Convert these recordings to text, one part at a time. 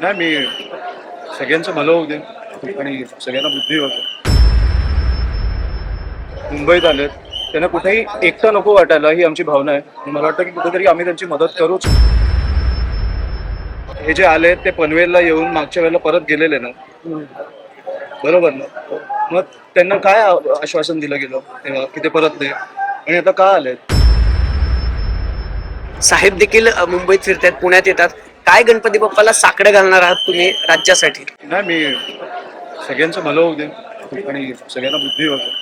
नाही मी सगळ्यांचं भलं होऊ दे. आणि सगळ्यांना बुद्धी होते मुंबईत आलेत. त्यांना कुठेही एकटं नको वाटायला ही आमची भावना आहे. मला वाटतं की कुठेतरी आम्ही त्यांची मदत करूच. हे जे आले ते पनवेलला येऊन मागच्या वेळेला परत गेलेले ना? बरोबर ना? मग त्यांना काय आश्वासन दिलं गेलं? तेव्हा की ते परत दे आणि आता का आलेत? साहेब देखील मुंबईत फिरतात पुण्यात येतात. काय गणपती बाप्पाला साकडं घालणार आहात तुम्ही राज्यासाठी? नाही मी सगळ्यांचं भलं होऊ दे. आणि सगळ्यांना बुद्धी होते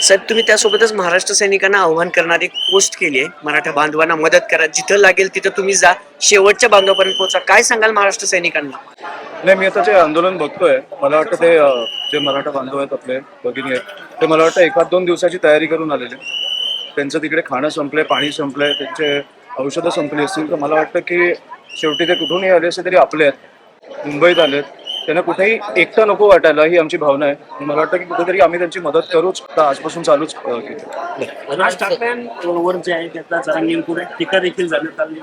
साहेब तुम्ही त्यासोबतच महाराष्ट्र सैनिकांना आव्हान करणारी एक पोस्ट केली आहे. मराठा बांधवांना मदत करा. जिथं लागेल तिथं तुम्ही जा. शेवटच्या बांधवापर्यंत पोहोचा. काय सांगाल महाराष्ट्र सैनिकांना? नाही मी आता जे आंदोलन बघतोय मला वाटतं ते अं, जे मराठा बांधव आहेत आपले भगिनी आहेत ते मला वाटतं एखाद दोन दिवसाची तयारी करून आलेले त्यांचं तिकडे खाणं संपलंय पाणी संपलंय त्यांचे औषधं संपली असतील तर मला वाटतं की शेवटी ते कुठूनही आले असते तरी आपले आहेत. मुंबईत आलेत त्यांना कुठेही एकटं नको वाटायला ही आमची भावना आहे. मला वाटतं की कुठेतरी आम्ही त्यांची मदत करूच. आजपासून चालूच केली. राज ठाकरेंवर जे आहे जरांगींपुढे टीका देखील झाली.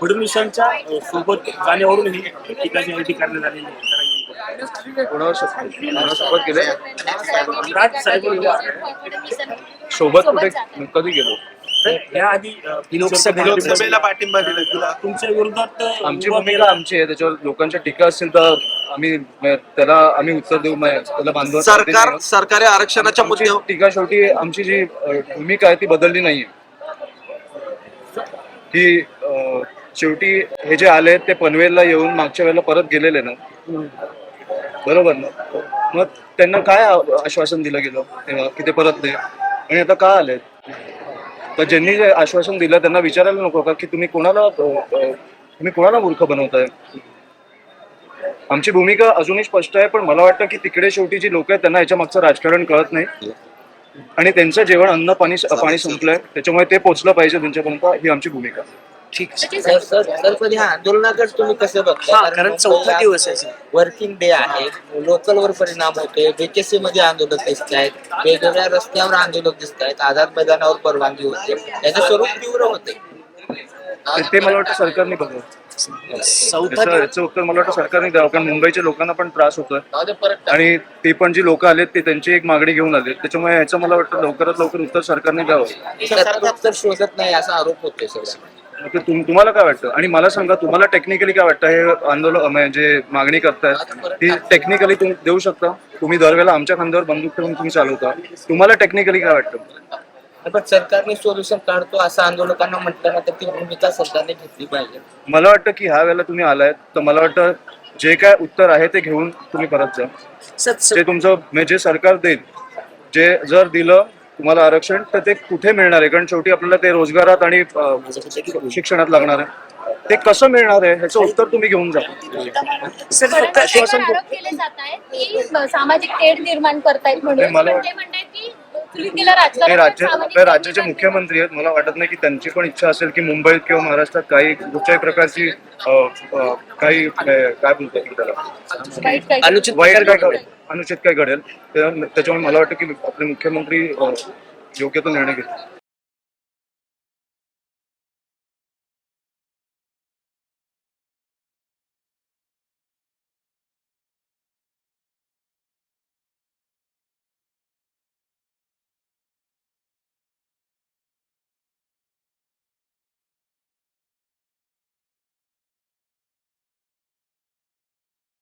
फडणवीसांच्या सोबत जाण्यावरून ही टीका जी आहे ती करण्यात आलेली आहे जरांगींपुढे. कोणावर शपथ कोणावर शपथ गेले राज साहेब सोबत कुठे कधी गेलो? या आधी अ, लोकसभे- लोकसभेला पाठिंबा दिला. तुला. तुमच्या विरोधात अ, आमची उभा भूमिका केला. आमची आहे. त्याच्यावर लोकांच्या टीका असतील तर आम्ही म- त्याला आम्ही उत्तर देऊ. म- त्याला बांधव सरकार सरकारी आरक्षणाच्या मुद्द्यावर टीका शेवटी आमची जी अ, भूमिका आहे ती बदलली नाहीये. की अ, शेवटी हे जे आले ते पनवेलला येऊन मागच्या वेळेला परत गेलेले ना? बरोबर ना? मग त्यांना काय आश्वासन दिलं गेलं तेव्हा की ते परत दे? आणि आता का आलेत? तर ज्यांनी जे आश्वासन दिलं त्यांना विचारायला नको का की तुम्ही कोणाला तुम्ही कोणाला मूर्ख बनवताय? आमची भूमिका अजूनही स्पष्ट आहे पण मला वाटतं की तिकडे शेवटी जी लोक आहेत त्यांना याच्या मागचं राजकारण कळत नाही. आणि त्यांचं जेवण अन्न पाणी पाणी संपलंय. त्याच्यामुळे ते पोहोचलं पाहिजे त्यांच्यापर्यंत ही आमची भूमिका. ठीक. सर सर सर पण ह्या आंदोलनाकडे तुम्ही कसं बघता हा, कारण चौथा दिवस आहे, सर. वर्किंग डे आहे. लोकलवर परिणाम होतोय. बीकेसी मध्ये आंदोलक दिसत आहेत. वेगवेगळ्या रस्त्यावर आंदोलक दिसत आहेत. आझाद मैदानावर परवानगी होते. याचं स्वरूप तीव्र होते. ते मला वाटतं सरकारने बघावं. चौथा याचं दिवस. याचं उत्तर मला वाटतं सरकारने द्यावं कारण मुंबईच्या लोकांना पण त्रास होतोय. आणि ते पण जी लोक आलेत ते त्यांची एक मागणी घेऊन आले त्याच्यामुळे याचं मला वाटतं लवकरात लवकर उत्तर सरकारने द्यावं. सरकार तर शोधत नाही असा आरोप होतोय सगळं ते तुम- तुम्हाला काय वाटतं? आणि मला सांगा तुम्हाला टेक्निकली काय वाटतं? हे आंदोलन म्हणजे मागणी करतायत ती टेक्निकली तुम्ही देऊ शकता? तुम्ही दरवेळेला आमच्या खांद्यावर बंदूक ठेवून तुम्ही चालवता. तुम्हाला टेक्निकली काय वाटतं? पण सरकारने सोल्युशन काढतो असं आंदोलकांना म्हटलं ना तर ती भूमिका सरकारने घेतली पाहिजे. मला वाटतं की ह्या वेळेला तुम्ही आलायत तर मला वाटतं जे काय उत्तर आहे ते घेऊन तुम्ही परत जा. जे तुमचं म्हणजे जे सरकार देईल जे जर दिलं तुम्हाला आरक्षण तर ते कुठे मिळणार आहे? कारण शेवटी आपल्याला ते रोजगारात आणि शिक्षणात लागणार आहे. ते कसं मिळणार आहे? ह्याचं उत्तर तुम्ही घेऊन जा. सर फक्त परंतु एक- त्यावर आरोप केले जात आहेत की सामाजिक तेढ निर्माण करतायत म्हणून. मला- म्हणजे ते राजकारण राज्य ते राज्याचे मुख्यमंत्री आहेत. मला वाटत नाही की त्यांची पण इच्छा असेल की मुंबईत किंवा महाराष्ट्रात काही कुठच्याही प्रकारची काही काय बोलतात की त्याला? वाईट अनुचित काय घडेल. अनुचित काय घडेल. त्या- त्याच्यामुळे मला वाटतं की आपले मुख्यमंत्री योग्य तो निर्णय घेतील.